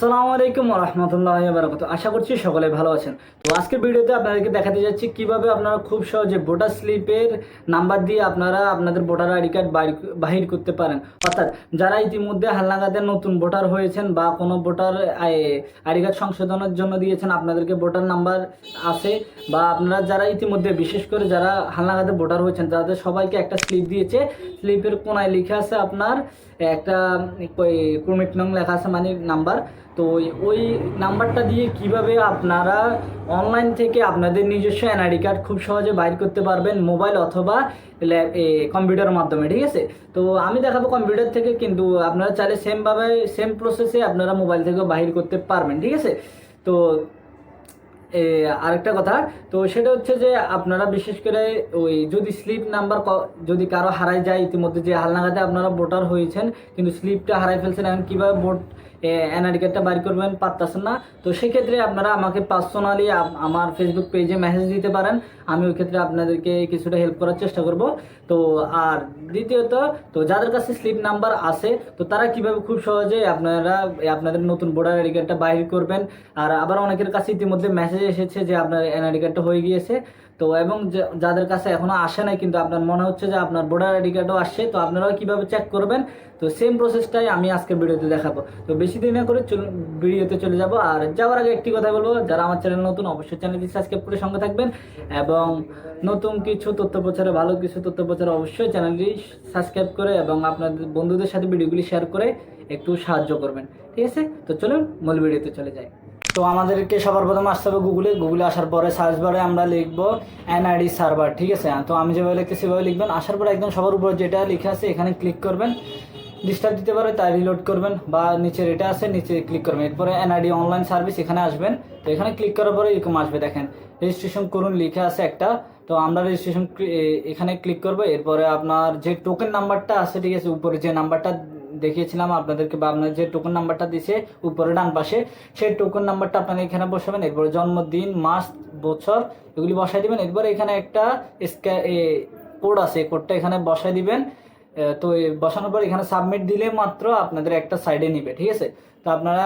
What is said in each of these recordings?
আসসালামু আলাইকুম রহমতুল্লাহ বারকাত আশা করছি সকলে ভালো আছেন। তো আজকের ভিডিওতে আপনাদেরকে দেখাতে যাচ্ছি কীভাবে আপনারা খুব সহজে ভোটার স্লিপের নাম্বার দিয়ে আপনারা আপনাদের ভোটার আইডি কার্ড বাহির করতে পারেন। অর্থাৎ যারা ইতিমধ্যে হালনাগাদের নতুন ভোটার হয়েছেন বা কোনো ভোটার আইডি কার্ড সংশোধনের জন্য দিয়েছেন, আপনাদেরকে ভোটার নাম্বার আছে বা আপনারা যারা ইতিমধ্যে, বিশেষ করে যারা হালনাগাদের ভোটার হয়েছেন, তাদের সবাইকে একটা স্লিপ দিয়েছে। স্লিপের কোনায় লিখে আছে আপনার একটা ক্রমিক নং লেখা আছে মানে নাম্বার। তো ওই- নাম্বারটা দিয়ে কীভাবে আপনারা অনলাইন থেকে আপনাদের নিজস্ব এনআইডি কার্ড খুব সহজে বাইর করতে পারবেন মোবাইল অথবা কম্পিউটারের মাধ্যমে, ঠিক আছে? তো আমি দেখাবো কম্পিউটার থেকে, কিন্তু আপনারা চাইলে সেমভাবে সেম প্রসেসে আপনারা মোবাইল থেকেও বাহির করতে পারবেন, ঠিক আছে? তো আরেকটা কথা, তো সেটা হচ্ছে যে আপনারা বিশেষ করে ওই যদি স্লিপ নাম্বার যদি কারও হারাই যায়, ইতিমধ্যে যে হালনাগাতে আপনারা ভোটার হয়েছেন, কিন্তু স্লিপটা হারাই ফেলছেন, এখন কীভাবে ভোট এনআইডি কার্ডটা বাড়ি করবেন, পারতেছেন না। তো সেক্ষেত্রে আপনারা আমাকে পার্সোনালি আমার ফেসবুক পেজে মেসেজ দিতে পারেন। আমি ওই ক্ষেত্রে আপনাদেরকে কিছুটা হেল্প করার চেষ্টা করব। তো, আর দ্বিতীয়ত, তো যাদের কাছে স্লিপ নাম্বার আছে, তো তারা কীভাবে খুব সহজে আপনারা আপনাদের নতুন ভোটার আইডি কার্ডটা বাইর করবেন? আর আবার অনেকের কাছে ইতিমধ্যে মেসেজ এসেছে যে আপনার এনআইডি কার্ডটা হয়ে গিয়েছে। তো এবং যাদের কাছে এখনও আসে নাই, কিন্তু আপনার মনে হচ্ছে যে আপনার ভোটার আইডি কার্ডও আসছে, তো আপনারাও কীভাবে চেক করবেন? তো সেম প্রসেসটাই আমি আজকে ভিডিওতে দেখাবো। তো বেশি দিন না করে ভিডিওতে চলে যাব। আর যাওয়ার আগে একটি কথা বলব, যারা আমার চ্যানেল নতুন, অবশ্যই চ্যানেলটি সাবস্ক্রাইব করে সঙ্গে থাকবেন এবং নতুন কিছু তথ্য প্রচারে, ভালো কিছু তথ্য প্রচারে অবশ্যই চ্যানেলটি সাবস্ক্রাইব করে এবং আপনাদের বন্ধুদের সাথে ভিডিওগুলি শেয়ার করে একটু সাহায্য করবেন। ঠিক আছে? তো চলুন, মূল ভিডিওতে চলে যাই। তো আমাদেরকে সবার প্রথমে আসতে হবে গুগলে গুগলে আসার পরে সার্চ বারে আমরা লিখব এনআইডি সার্ভার ঠিক আছে? তো আমি যেভাবে লিখতে সেভাবে লিখবেন। আসার পরে একদম সবার উপরে যেটা লেখা আছে এখানে ক্লিক করবেন। ডিস্টার্ব দিতে পারে, তাই রিলোড করবেন বা নিচে এটা আছে, নিচে ক্লিক করবেন। এরপরে এনআইডি অনলাইন সার্ভিস এখানে আসবেন। তো এখানে ক্লিক করার পরে এরকম আসবে, দেখেন। রেজিস্ট্রেশন করুন, লিখে আছে একটা। তো আমরা রেজিস্ট্রেশন এখানে ক্লিক করব। এরপরে আপনার যে টোকেন নাম্বারটা আছে, ঠিক আছে, উপরে যে নাম্বারটা দেখিয়েছিলাম, আপনাদেরকে বা আপনার যে টোকেন নাম্বারটা দিছে উপরে ডান পাশে, সেই টোকেন নাম্বারটা আপনারা এখানে বসাবেন, এরপরে জন্মদিন, মাস, বছর, এগুলি বসাই দিবেন, এরপরে এখানে একটা কোড আছে কোডটা এখানে বসাই দিবেন। তো বসানোর পর এখানে সাবমিট দিলে মাত্র আপনাদের একটা সাইডে নিবে, ঠিক আছে? তো আপনারা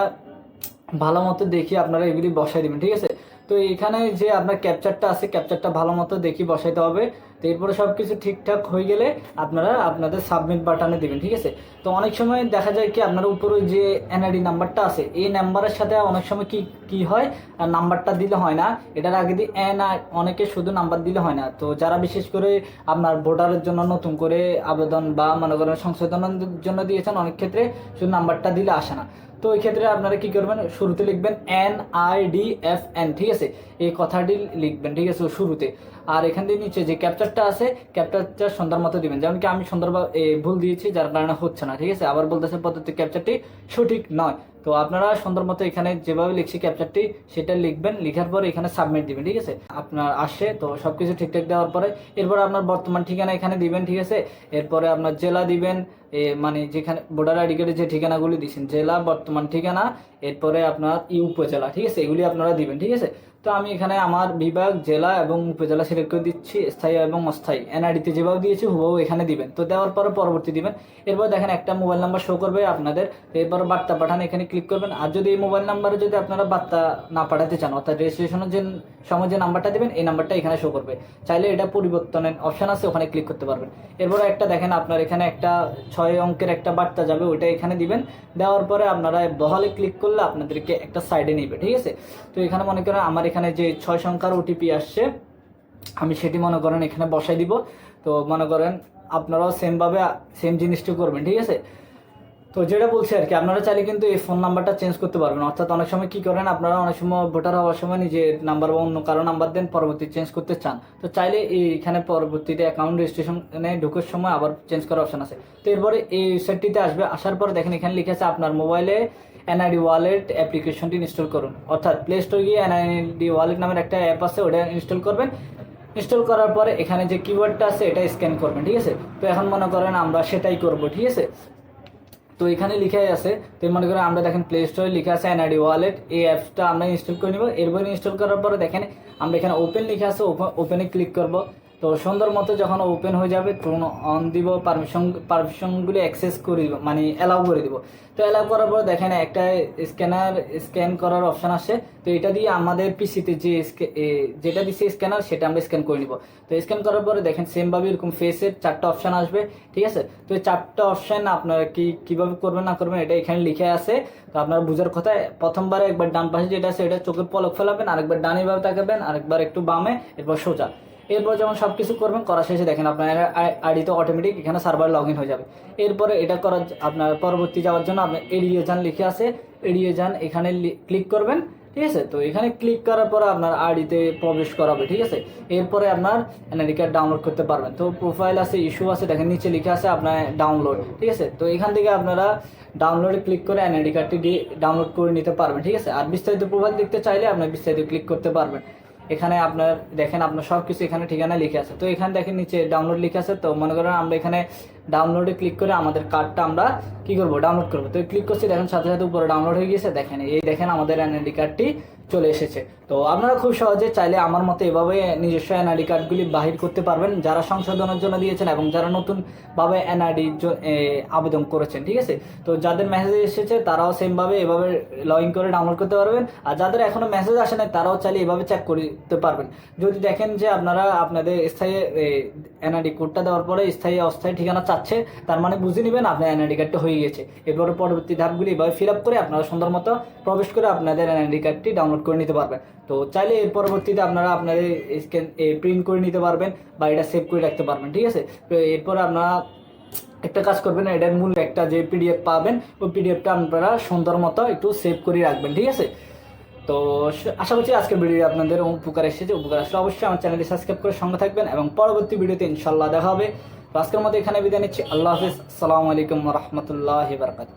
ভালো মতো দেখি আপনারা এগুলি বসাই দিবেন, ঠিক আছে? তো এখানে যে আপনার ক্যাপচারটা আছে ক্যাপচারটা ভালো মতো দেখি বসাইতে হবে। তো এরপরে সব কিছু ঠিকঠাক হয়ে গেলে আপনারা আপনাদের সাবমিট বাটনে দিবেন, ঠিক আছে? তো অনেক সময় দেখা যায় কি, আপনার উপরে যে এনআইডি নাম্বারটা আছে, এই নাম্বারের সাথে অনেক সময় কি কি হয়? নাম্বারটা দিলে হয় না। এটার আগে দিয়ে এন অনেকে শুধু নাম্বার দিলে হয় না। তো যারা বিশেষ করে আপনার ভোটারের জন্য নতুন করে আবেদন বা মনে করেন সংশোধনের জন্য দিয়েছেন, অনেক ক্ষেত্রে শুধু নাম্বারটা দিলে আসে না। তো এই ক্ষেত্রে আপনারা কি করবেন? শুরুতে লিখবেন N I D F N ঠিক আছে? এই কথাটি লিখবেন, ঠিক আছে, শুরুতে। আর এখান দিয়ে নিচে যে ক্যাপচারটা আছে ক্যাপচারটা সন্ধ্যার মতো দিবেন। যেমন কি আমি সুন্দর ভুল দিয়েছি, যার কারণে হচ্ছে না, ঠিক আছে? আবার বলতেছে পদ্ধতি ক্যাপচারটি সঠিক নয়। তো আপনারা সুন্দর মতো এখানে যেভাবে লিখছি ক্যাপচারটি সেটা লিখবেন লিখার পরে এখানে সাবমিট দিবেন ঠিক আছে? আপনার আসে তো সবকিছু ঠিকঠাক দেওয়ার পরে এরপরে আপনার বর্তমান ঠিকানা এখানে দিবেন ঠিক আছে? এরপরে আপনার জেলা দিবেন এ, মানে যেখানে ভোটার আইডি কার্ডের যে ঠিকানাগুলি দিচ্ছেন জেলা বর্তমান ঠিকানা এরপরে আপনার ই উপজেলা ঠিক আছে? এগুলি আপনারা দিবেন ঠিক আছে? তো আমি এখানে আমার বিভাগ জেলা এবং উপজেলা সিলেক্ট করে দিচ্ছি স্থায়ী এবং অস্থায়ী। এনআইডিতে যেভাবে দিয়েছি হুবহু এখানে দিবেন। তো দেওয়ার পরে পরবর্তী দিবেন। এরপর দেখেন একটা মোবাইল নাম্বার শো করবে আপনাদের। এরপর বার্তা পাঠান এখানে ক্লিক করবেন। আর যদি এই মোবাইল নাম্বারে যদি আপনারা বার্তা না পাঠাতে চান, অর্থাৎ রেজিস্ট্রেশনের যে সময় যে নাম্বারটা দেবেন, এই নাম্বারটা এখানে শো করবে। চাইলে এটা পরিবর্তনের অপশন আছে, ওখানে ক্লিক করতে পারবেন। এরপরে একটা দেখেন, আপনার এখানে একটা ছয় অঙ্কের একটা বার্তা যাবে, ওইটা এখানে দিবেন। দেওয়ার পরে আপনারা বহালে ক্লিক করলে আপনাদেরকে একটা সাইডে নিবে, ঠিক আছে? তো এখানে মনে করেন, আমার এখানে যে ছয় সংখ্যার ওটিপি আসছে, আমি সেটি মনে করেন এখানে বসাই দিব। তো মনে করেন, আপনারাও সেমভাবে সেম জিনিসটি করবেন, ঠিক আছে? তো যেটা বলছি আর কি, আপনারা চাইলে কিন্তু এই ফোন নাম্বারটা চেঞ্জ করতে পারবেন। অর্থাৎ অনেক সময় কি করেন, আপনারা অনেক সময় ভোটার হওয়ার সময় নিজের নাম্বার বা অন্য কারও নাম্বার দেন, পরবর্তী চেঞ্জ করতে চান। তো চাইলে এইখানে পরবর্তীতে অ্যাকাউন্ট রেজিস্ট্রেশনে ঢোকার সময় আবার চেঞ্জ করার অপশন আছে। তো এরপরে এই ওয়েবসাইটটিতে আসবে, আসার পর দেখেন এখানে লিখে আছে আপনার মোবাইলে এনআইডি ওয়ালেট অ্যাপ্লিকেশনটি ইনস্টল করুন। অর্থাৎ প্লে স্টোর গিয়ে এনআইডি ওয়ালেট নামের একটা অ্যাপ আছে, ওটা ইনস্টল করবেন। ইনস্টল করার পরে এখানে যে কিওয়ার্ডটা আছে, এটা স্ক্যান করবেন, ঠিক আছে? তো এখন মনে করেন আমরা সেটাই করব, ঠিক আছে? তো এখানে লিখাই আছে, তো মনে করেন আমরা দেখেন প্লে স্টোরে লিখে আছে এনআইডি ওয়ালেট এই অ্যাপসটা আমরা ইনস্টল করে নিব। এরপর ইনস্টল করার পরে দেখেন আমরা এখানে ওপেন লিখে আছে ওপেনে ক্লিক করব। তো সুন্দর মতো যখন ওপেন হয়ে যাবে, তখন অন দিব পারমিশন পারমিশনগুলি অ্যাক্সেস করে দিব মানে অ্যালাউ করে দিব। তো অ্যালাউ করার পর দেখেন একটা স্ক্যানার স্ক্যান করার অপশন আসে। তো এটা দিয়ে আমাদের পিসিতে যে যেটা দিচ্ছে স্ক্যানার সেটা আমরা স্ক্যান করে নিব। তো স্ক্যান করার পরে দেখেন সেমভাবে এরকম ফেসের চারটা অপশান আসবে, ঠিক আছে? তো এই চারটা অপশন আপনারা কি, কীভাবে করবেন, না করবেন, এটা এখানে লিখে আছে। তো আপনার বুঝার কথা, প্রথমবারে একবার ডান পাশে যেটা আছে, এটা চোখের পলক ফেলাবেন, আরেকবার ডানে ভাবে তাকাবেন, আরেকবার একটু বামে, এরপর সোজা। এরপর যখন সব কিছু করবেন, করা শেষে দেখেন আপনার আইডিতে অটোমেটিক এখানে সার্ভার লগ ইন হয়ে যাবে। এরপরে এটা করার আপনার পরবর্তী যাওয়ার জন্য আপনার এড়িয়ে যান লিখে আছে এড়িয়ে যান, এখানে ক্লিক করবেন, ঠিক আছে? তো এখানে ক্লিক করার পরে আপনার আইডিতে প্রবেশ করাবে, ঠিক আছে? এরপরে আপনার এনআইডি কার্ড ডাউনলোড করতে পারবেন। তো প্রোফাইল আছে ইস্যু আছে, দেখেন নিচে লিখে আছে আপনার ডাউনলোড ঠিক আছে? তো এখান থেকে আপনারা ডাউনলোডে ক্লিক করে এনআইডি কার্ডটি ডাউনলোড করে নিতে পারবেন, ঠিক আছে? আর বিস্তারিত প্রোফাইল দেখতে চাইলে আপনার বিস্তারিত ক্লিক করতে পারবেন। এখানে আপনার, দেখেন আপনার সব কিছু এখানে ঠিকানা লিখে আছে। তো এখানে দেখেন নিচে ডাউনলোড লিখে আছে, তো মনে করেন আমরা এখানে ডাউনলোডে ক্লিক করে আমাদের কার্ডটা আমরা কি করব? ডাউনলোড করব। তো ক্লিক করছি, দেখেন সাথে সাথে উপরে ডাউনলোড হয়ে গিয়েছে। দেখেন, এই দেখেন আমাদের এনআইডি কার্ডটি চলে এসেছে। তো আপনারা খুব সহজে চাইলে আমার মতো এভাবে নিজস্ব এনআইডি কার্ডগুলি বাহির করতে পারবেন। যারা সংশোধনের জন্য দিয়েছেন এবং যারা নতুনভাবে এনআইডি আবেদন করেছেন, ঠিক আছে? তো যাদের মেসেজ এসেছে, তারাও সেমভাবে এভাবে লগ ইন করে ডাউনলোড করতে পারবেন। আর যাদের এখনও মেসেজ আসে নাই, তারাও চাইলে এভাবে চেক করতে পারবেন। যদি দেখেন যে আপনারা আপনাদের স্থায়ী এনআইডি কোডটা দেওয়ার পরে স্থায়ী অস্থায়ী ঠিকানা চাচ্ছে তার মানে বুঝে নেবেন আপনার এনআইডি কার্ডটা হয়ে গেছে। এরপরে পরবর্তী ধাপগুলি এভাবে ফিল আপ করে আপনারা সুন্দর মতো প্রবেশ করে আপনাদের এনআইডি কার্ডটি ডাউনলোড করে নিতে পারবেন। তো চাইলে এর পরবর্তীতে আপনারা আপনাদের স্ক্যান প্রিন্ট করে নিতে পারবেন বা এটা সেভ করে রাখতে পারবেন, ঠিক আছে? তো এরপর আপনারা একটা কাজ করবেন, এটার মূল একটা যে পিডিএফ পাবেন, ওই পিডিএফটা আপনারা সুন্দর মতো একটু সেভ করে রাখবেন, ঠিক আছে? তো আশা করছি আজকের ভিডিও আপনাদের উপকার এসেছে। উপকার আসলে অবশ্যই আমার চ্যানেলটি সাবস্ক্রাইব করে সঙ্গে থাকবেন এবং পরবর্তী ভিডিওতে ইনশাল্লাহ দেখা হবে। তো আজকের মতো এখানে বিদায় নিচ্ছি। আল্লাহ হাফিজ। আসসালামু আলাইকুম রহমতুল্লাহ বারকাত